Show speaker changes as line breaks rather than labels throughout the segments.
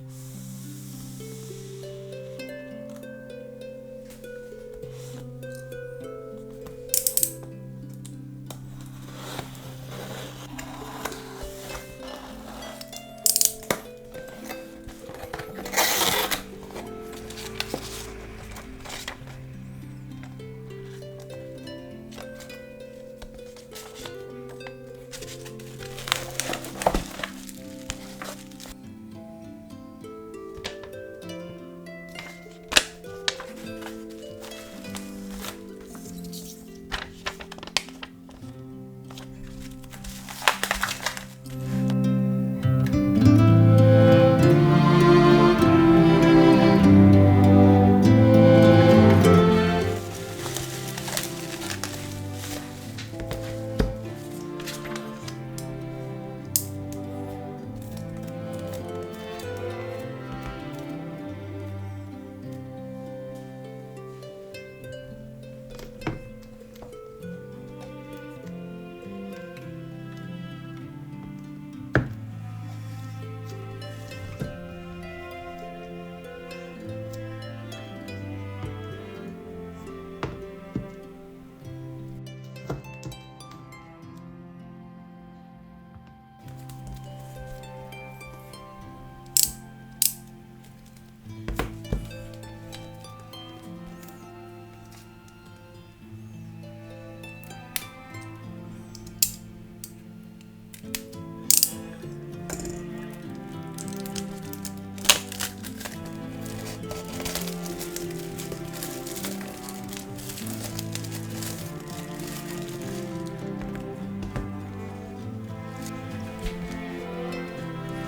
Mm-hmm.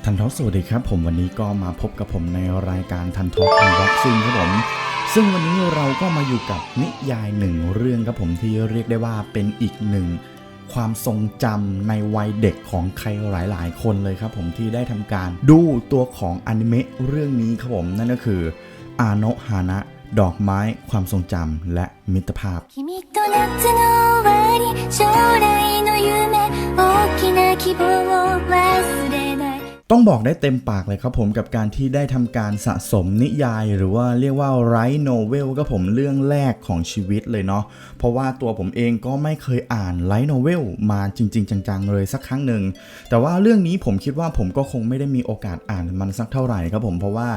ทันทอสวัสดีครับผมวันนี้ก็มาพบกับผมในรายการทันทออันบ็อกซิ่งครับผม ซึ่งวันนี้เราก็มาอยู่กับนิยายหนึ่งเรื่องครับผมที่เรียกได้ว่าเป็นอีกหนึ่งความทรงจำในวัยเด็กของใครหลาย ๆ คนเลยครับผมที่ได้ทำการดูตัวของอนิเมะเรื่องนี้ครับผมนั่นก็คืออาโนฮานะดอกไม้ความทรงจำและมิตรภาพ
君
ต้องบอกได้เต็มปากเลยครับผมกับการที่ได้ทำการสะสมนิยาย หรือว่าเรียกว่าไรโนเวลก็ผมเรื่องแรกของชีวิตเลยเนาะเพราะว่าตัวผมเองก็ไม่เคยอ่านไรโนเวลมาจริง ๆ จังๆเลยสักครั้งหนึ่งแต่ว่าเรื่องนี้ผมคิดว่าผมก็คงไม่ได้มีโอกาสอ่านมันสักเท่าไหร่ครับผมเพราะว่า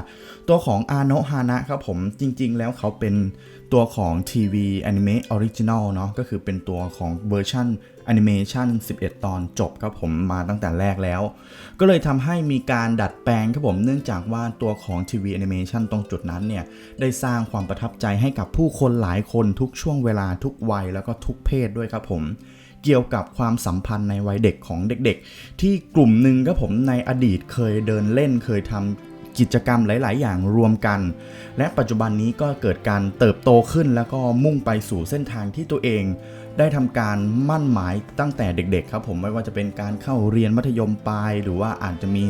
ตัวของอาโนะฮานะครับผมจริง ๆ แล้วเขาเป็นตัวของทีวีแอนิเมะออริจินอลเนาะก็คือเป็นตัวของเวอร์ชั่น แอนิเมชัน11 ตอนจบครับผมมาตั้งแต่แรกแล้ว ก็เลยทำให้มีการดัดแปลงครับผมเนื่องจากว่าตัวของทีวีแอนิเมชันตรงจุดนั้นเนี่ย ได้สร้างความประทับใจให้กับผู้คนหลายคนทุกช่วงเวลาทุกวัยแล้วก็ทุกเพศด้วยครับผมเกี่ยวกับความสัมพันธ์ในวัยเด็กของเด็กๆ ที่กลุ่มหนึ่งครับผมในอดีตเคยเดินเล่นเคยทำกิจกรรมหลาย ๆ อย่างรวมกัน และปัจจุบันนี้ก็เกิดการเติบโตขึ้นแล้วก็มุ่งไปสู่เส้นทางที่ตัวเอง ได้ทำการมั่นหมายตั้งแต่เด็ก ๆ ครับผมไม่ว่าจะเป็นการเข้าเรียนมัธยมปลาย หรือว่าอาจจะมี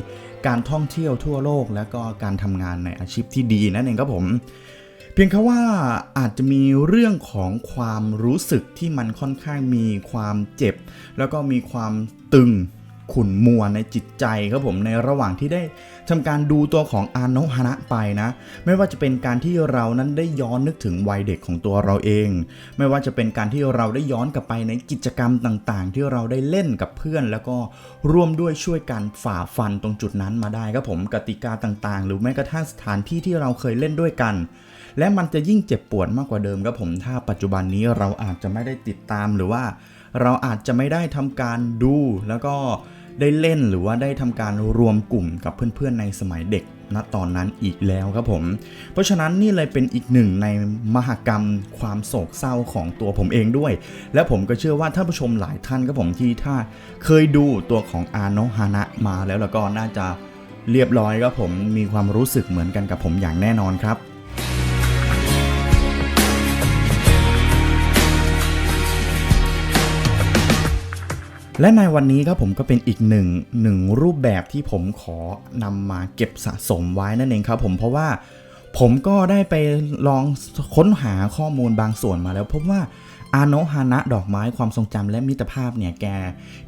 การท่องเที่ยวทั่วโลก และก็การทำงานในอาชีพที่ดีนั่นเองครับผม เพียงแค่ว่าอาจจะมีเรื่องของความรู้สึกที่มันค่อนข้างมีความเจ็บ แล้วก็มีความตึง ขุ่นมัวในจิตใจครับผมในระหว่างที่ได้ทำการดูตัวของอาโนะฮานะไปนะ ไม่ว่าจะเป็นการที่เรานั้นได้ย้อนนึกถึงวัยเด็กของตัวเราเอง ไม่ว่าจะเป็นการที่เราได้ย้อนกลับไปในกิจกรรมต่างๆ ที่เราได้เล่นกับเพื่อน แล้วก็ร่วมด้วยช่วยกันฝ่าฟันตรงจุดนั้นมาได้ครับผมกติกาต่างๆ หรือแม้กระทั่งสถานที่ที่เราเคยเล่นด้วยกัน และมันจะยิ่งเจ็บปวดมากกว่าเดิมครับผมถ้าปัจจุบันนี้เราอาจจะไม่ได้ติดตามหรือว่าเราอาจจะไม่ได้ทำการดูแล้วก็ ได้เล่นหรือว่าได้ทำการรวมกลุ่มกับเพื่อนๆในสมัยเด็กณตอนนั้นอีกแล้วครับผม เพราะฉะนั้นนี่เลยเป็นอีกหนึ่งในมหกรรมความโศกเศร้าของตัวผมเองด้วย และผมก็เชื่อว่าท่านผู้ชมหลายท่านครับผมที่ถ้าเคยดูตัวของอาโนฮานะมาแล้วแล้วก็น่าจะเรียบร้อยครับผมมีความรู้สึกเหมือนกันกับผมอย่างแน่นอนครับ และในวันนี้ครับผมก็เป็นอีกหนึ่งหนึ่งรูปแบบที่ผมขอนำมาเก็บสะสมไว้นั่นเองครับผมเพราะว่าผมก็ได้ไปลองค้นหาข้อมูลบางส่วนมาแล้วพบว่า อาโนฮานะดอกไม้ความทรงจำและมิตรภาพเนี่ยแก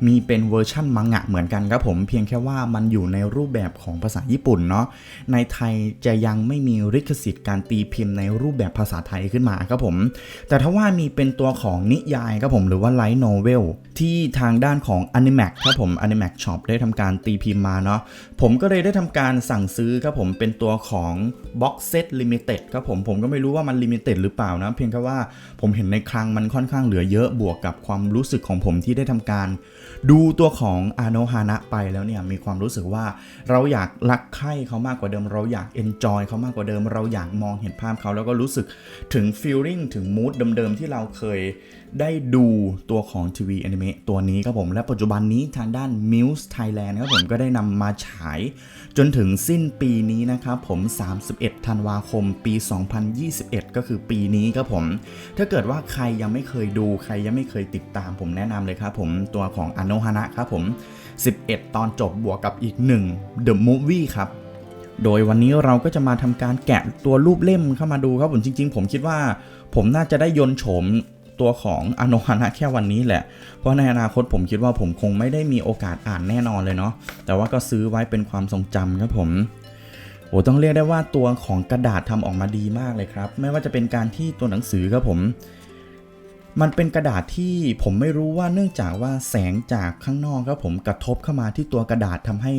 มีเป็นเวอร์ชั่นมังงะเหมือนกันครับผมเพียงแค่ว่ามันอยู่ในรูปแบบของภาษาญี่ปุ่นเนาะในไทยจะยังไม่มีลิขสิทธิ์การตีพิมพ์ในรูปแบบภาษาไทยขึ้นมาครับผม แต่ถ้าว่ามีเป็นตัวของนิยายครับผมหรือว่าไลท์โนเวลที่ทางด้านของ Animax ครับผม Animax Shop ได้ทำการตีพิมพ์มาเนาะผมก็เลยได้ทำการสั่งซื้อครับผมเป็นตัวของ Box Set Limited ครับผมผมก็ไม่รู้ว่ามัน Limited หรือเปล่านะเพียงแค่ว่าผมเห็นในคลังมันค่อนข้างเหลือเยอะบวกกับความรู้สึกของผมที่ได้ทำการ ดูตัวของอาโนฮานะไปแล้วเนี่ยมีความรู้สึกว่าเราอยากรักใคร่เขามากกว่าเดิม เราอยากเอนจอยเขามากกว่าเดิม เราอยากมองเห็นภาพเขาแล้วก็รู้สึกถึงฟีลลิ่งถึงมูดเดิมๆที่เราเคยได้ดูตัวของทีวีแอนิเมะตัวนี้ครับผม และปัจจุบันนี้ทางด้าน Muse Thailand ครับผมก็ได้นำมาฉาย จนถึงสิ้นปีนี้นะครับผม 31 ธันวาคมปี 2021 ก็คือปีนี้ครับผม ถ้าเกิดว่าใครยังไม่เคยดูใครยังไม่เคยติดตามผมแนะนำเลยครับผมตัวของอโนฮานะครับผม 11 ตอนจบบวกกับอีก 1 The Movie ครับ โดยวันนี้เราก็จะมาทำการแกะตัวรูปเล่มเข้ามาดูครับผมจริง ๆ ผมคิดว่า ผมน่าจะได้ยนโฉมตัวของอโนฮานะแค่วันนี้แหละ เพราะในอนาคตผมคิดว่าผมคงไม่ได้มีโอกาสอ่านแน่นอนเลยเนาะ แต่ว่าก็ซื้อไว้เป็นความทรงจำครับผม โอ้ต้องเรียกได้ว่าตัวของกระดาษทำออกมาดีมากเลยครับ ไม่ว่าจะเป็นการที่ตัวหนังสือครับผม มันเป็นกระดาษที่ผมไม่รู้ว่าเนื่องจากว่าแสงจากข้างนอกครับผมกระทบเข้ามาที่ตัวกระดาษทำให้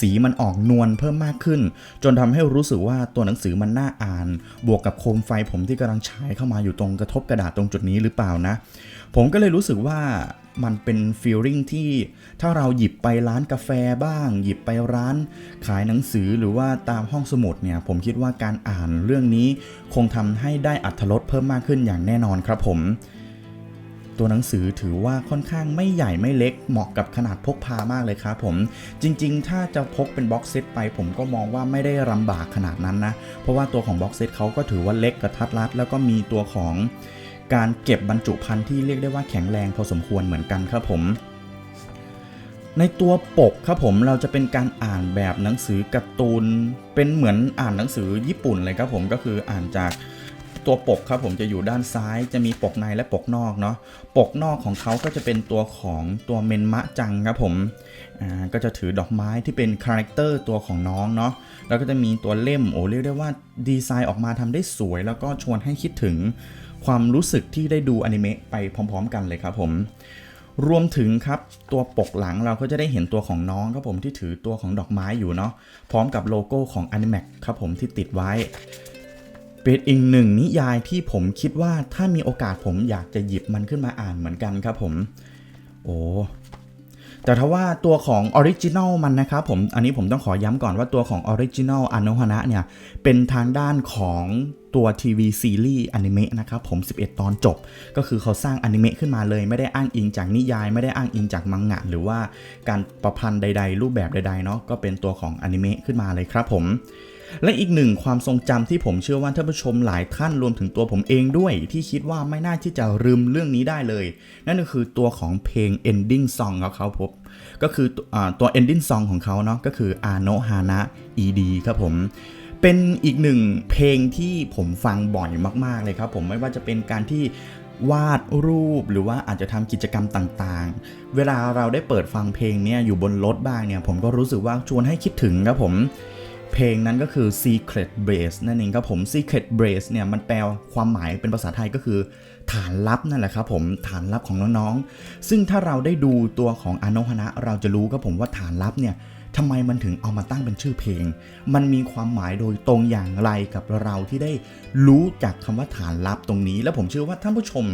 สีมันออกนวลเพิ่มมากขึ้น จนทำให้รู้สึกว่าตัวหนังสือมันน่าอ่าน บวกกับโคมไฟผมที่กำลังฉายเข้ามาอยู่ตรงกระทบกระดาษตรงจุดนี้หรือเปล่านะ ผมก็เลยรู้สึกว่ามันเป็นฟีลลิ่งที่ถ้าเราหยิบไปร้านกาแฟบ้าง หยิบไปร้านขายหนังสือหรือว่าตามห้องสมุดเนี่ยผมคิดว่าการอ่านเรื่องนี้ คงทำให้ได้อัธรสเพิ่มมากขึ้นอย่างแน่นอนครับผม ตัวหนังสือถือว่าค่อนข้างไม่ใหญ่ไม่เล็กเหมาะกับขนาดพกพามากเลยครับผม จริงๆ ถ้าจะพกเป็นบ็อกเซตไป ผมก็มองว่าไม่ได้ลำบากขนาดนั้นนะ เพราะว่าตัวของบ็อกเซตเขาก็ถือว่าเล็กกระทัดรัด แล้วก็มีตัวของการเก็บบรรจุภัณฑ์ที่เรียกได้ว่าแข็งแรงพอสมควรเหมือนกันครับผมในตัวปกครับผมเราจะเป็นการอ่านแบบหนังสือการ์ตูนเป็นเหมือนอ่านหนังสือญี่ปุ่นเลยครับผมก็คืออ่านจาก ตัวปกครับผมจะอยู่ด้านซ้ายจะมีปกในและปกนอกเนาะปกนอกของเขาก็จะเป็นตัวของตัวเมนมะจังครับผมอ่าก็จะถือดอกไม้ที่เป็นคาแรคเตอร์ตัวของน้องเนาะแล้วก็จะมีตัวเล่มโอ้เรียกได้ว่าดีไซน์ออกมาทำได้สวย แล้วก็ชวนให้คิดถึงความรู้สึกที่ได้ดูอนิเมะไปพร้อม ๆ กันเลยครับผมรวมถึงครับตัวปกหลังเราก็จะได้เห็นตัวของน้องครับผมที่ถือตัวของดอกไม้อยู่เนาะพร้อมกับโลโก้ของ Animax ครับผมที่ติดไว้ เป็นอีกหนึ่งนิยายที่ผมคิดว่าถ้ามีโอกาสผมอยากจะหยิบมันขึ้นมาอ่านเหมือนกันครับผม โอ้แต่ถ้าว่าตัวของออริจิน l ลมันนะครับผม อันนี้ผมต้องขอย้ำก่อนว่าตัวของออริจิน l ลอโนฮานะเนี่ย เป็นทางด้านของตัวทีวีซีรีส์อนิเมะนะครับผม 11 ตอนจบ ก็คือเขาสร้างอนิเมะขึ้นมาเลย ไม่ได้อ้างอิงจากนิยาย ไม่ได้อ้างอิงจากมังงะ หรือว่าการประพันธ์ใด ๆ รูปแบบใดๆเนาะก็เป็นตัวของอนิเมะขึ้นมาเลยครับผม และอีกหนึ่งความทรงจำที่ผมเชื่อว่าท่านผู้ชมหลายท่านรวมถึงตัวผมเองด้วย ที่คิดว่าไม่น่าที่จะลืมเรื่องนี้ได้เลย นั่นก็คือตัวของเพลง ending song ของเขาพบก็คืออตัว ending song ของเขาเนาะก็คือ Ano Hana ED ครับผมเป็นอีกหนึ่งเพลงที่ผมฟังบ่อยมาก ๆ เลยครับผมไม่ว่าจะเป็นการที่วาดรูปหรือว่าอาจจะทำกิจกรรมต่างๆ เวลาเราได้เปิดฟังเพลงเนี้ยอยู่บนรถบ้างเนี่ยผมก็รู้สึกว่าชวนให้คิดถึงครับผม เพลงนั้นก็คือ Secret Base นั่นเองครับผม Secret Base เนี่ยมันแปลความหมายเป็นภาษาไทยก็คือ ฐานลับนั่นแหละครับผมฐานลับของน้องๆ ซึ่งถ้าเราได้ดูตัวของอโนฮนะเราจะรู้ครับผมว่าฐานลับเนี่ยทำไมมันถึงเอามาตั้งเป็นชื่อเพลง มันมีความหมายโดยตรงอย่างไรกับเราที่ได้รู้จากคำว่าฐานลับตรงนี้ แล้วผมเชื่อว่าท่านผู้ชม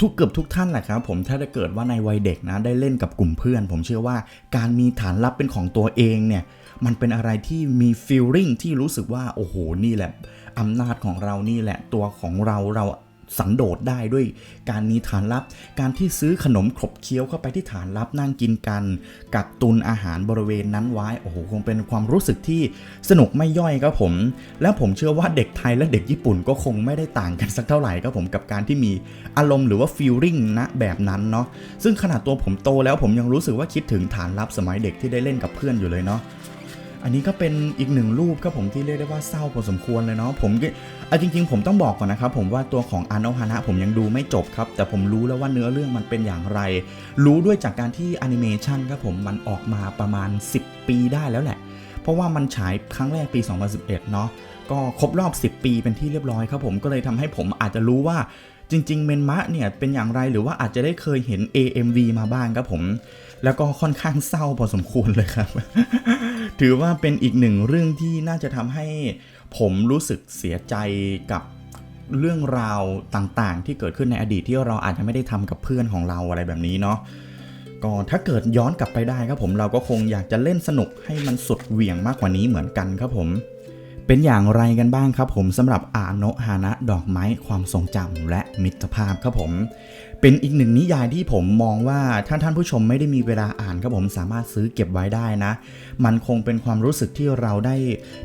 ทุกเกือบทุกท่านแหละครับผมถ้าได้เกิดว่าในวัยเด็กนะได้เล่นกับกลุ่มเพื่อน ผมเชื่อว่าการมีฐานลับเป็นของตัวเองเนี่ย มันเป็นอะไรที่มีฟีลลิ่งที่รู้สึกว่าโอ้โหนี่แหละอำนาจของเรานี่แหละตัวของเราเราสันโดษได้ด้วยการมีฐานลับ การที่ซื้อขนมขบเคี้ยวเข้าไปที่ฐานลับนั่งกินกัน กักตุนอาหารบริเวณนั้นไว้โอ้โหคงเป็นความรู้สึกที่สนุกไม่ย่อยครับผม และผมเชื่อว่าเด็กไทยและเด็กญี่ปุ่นก็คงไม่ได้ต่างกันสักเท่าไหร่ครับผมกับการที่มีอารมณ์หรือว่าฟีลลิ่งนะแบบนั้นเนาะซึ่งขนาดตัวผมโตแล้วผมยังรู้สึกว่าคิดถึงฐานลับสมัยเด็กที่ได้เล่นกับเพื่อนอยู่เลยเนาะ อันนี้ก็เป็นอีกหนึ่งรูปครับผมที่เรียกได้ว่าเศร้าพอสมควรเลยเนาะผมก็เอาจริง ๆ ผมต้องบอกก่อนนะครับผมว่าตัวของอาโนฮานะผมยังดูไม่จบครับ แต่ผมรู้แล้วว่าเนื้อเรื่องมันเป็นอย่างไร รู้ด้วยจากการที่แอนิเมชันครับผมมันออกมาประมาณ 10 ปีได้แล้วแหละ เพราะว่ามันฉายครั้งแรกปี 2011 เนาะก็ครบรอบ 10 ปีเป็นที่เรียบร้อยครับผมก็เลยทำให้ผมอาจจะรู้ว่าจริง ๆ เมนมะเนี่ยเป็นอย่างไรหรือว่าอาจจะได้เคยเห็น AMV มาบ้างครับผม แล้วก็ค่อนข้างเศร้าพอสมควรเลยครับ ถือว่าเป็นอีกหนึ่งเรื่องที่น่าจะทำให้ผมรู้สึกเสียใจกับเรื่องราวต่างๆ ที่เกิดขึ้นในอดีตที่เราอาจจะไม่ได้ทำกับเพื่อนของเราอะไรแบบนี้เนาะก็ถ้าเกิดย้อนกลับไปได้ครับผมเราก็คงอยากจะเล่นสนุกให้มันสุดเหวี่ยงมากกว่านี้เหมือนกันครับผม เป็นอย่างไรกันบ้างครับผมสำหรับอาโนะฮานะดอกไม้ความทรงจำและ มิตรภาพครับผม เป็นอีกหนึ่งนิยายที่ผมมองว่าถ้าท่านผู้ชมไม่ได้มีเวลาอ่านครับผมสามารถซื้อเก็บไว้ได้นะ มันคงเป็นความรู้สึกที่เราได้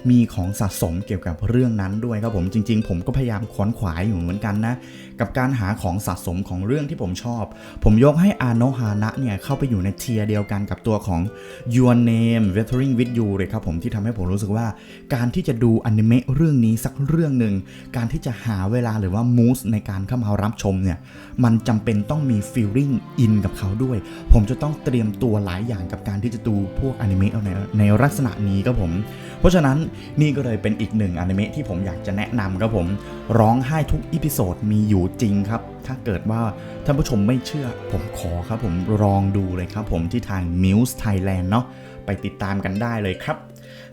มีของสะสมเกี่ยวกับเรื่องนั้นด้วยครับผมจริง ๆ ผมก็พยายามค้นขวายอยู่เหมือนกันนะ กับการหาของสะสมของเรื่องที่ผมชอบ ผมยกให้อาโนฮานะเนี่ยเข้าไปอยู่ในเทียร์เดียวกันกับตัวของ Your Name Weathering with You เลยครับผมที่ทำให้ผมรู้สึกว่า การที่จะดูอนิเมะเรื่องนี้สักเรื่องหนึ่งการที่จะหาเวลาหรือว่ามูสในการเข้ามารับชมเนี่ยมันจำเป็นต้องมี feeling in กับเขาด้วย ผมจะต้องเตรียมตัวหลายอย่างกับการที่จะดูพวกอนิเมะในในลักษณะนี้ครับผม เพราะฉะนั้นนี่ก็เลยเป็นอีกหนึ่งอนิเมะที่ผมอยากจะแนะนำครับผม ร้องไห้ทุกอีพิโซดมีอยู่จริงครับ ถ้าเกิดว่าท่านผู้ชมไม่เชื่อผมขอครับผมลองดูเลยครับผมที่ทาง Muse Thailand เนาะไปติดตามกันได้เลยครับ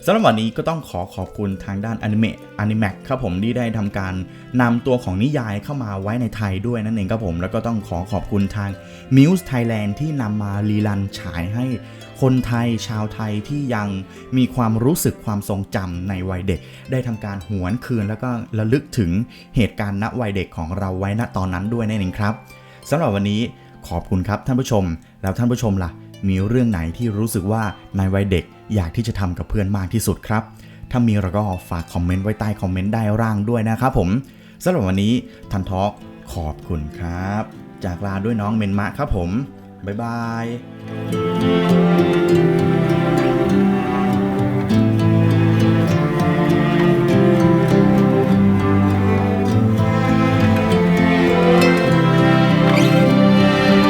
สำหรับวันนี้ก็ต้องขอขอบคุณทางด้านอนิเมะอนิแมกครับผมที่ได้ทำการนำตัวของนิยายเข้ามาไว้ในไทยด้วยนั่นเองครับผม แล้วก็ต้องขอขอบคุณทาง Muse Thailand ที่นำมารีลันฉายให้คนไทยชาวไทยที่ยังมีความรู้สึกความทรงจำในวัยเด็ก ได้ทำการหวนคืนแล้วก็ระลึกถึงเหตุการณ์ณวัยเด็กของเราไว้ณตอนนั้นด้วยนั่นเองครับสำหรับวันนี้ขอบคุณครับท่านผู้ชม แล้วท่านผู้ชมล่ะ มีเรื่องไหนที่รู้สึกว่าในวัยเด็กอยากที่จะทำกับเพื่อนมากที่สุดครับ ถ้ามีเราก็ฝากคอมเมนต์ไว้ใต้คอมเมนต์ได้ร่างด้วยนะครับผมสำหรับวันนี้ทันทอกขอบคุณครับ จากลาด้วยน้องเมนมะครับผม บ๊ายบาย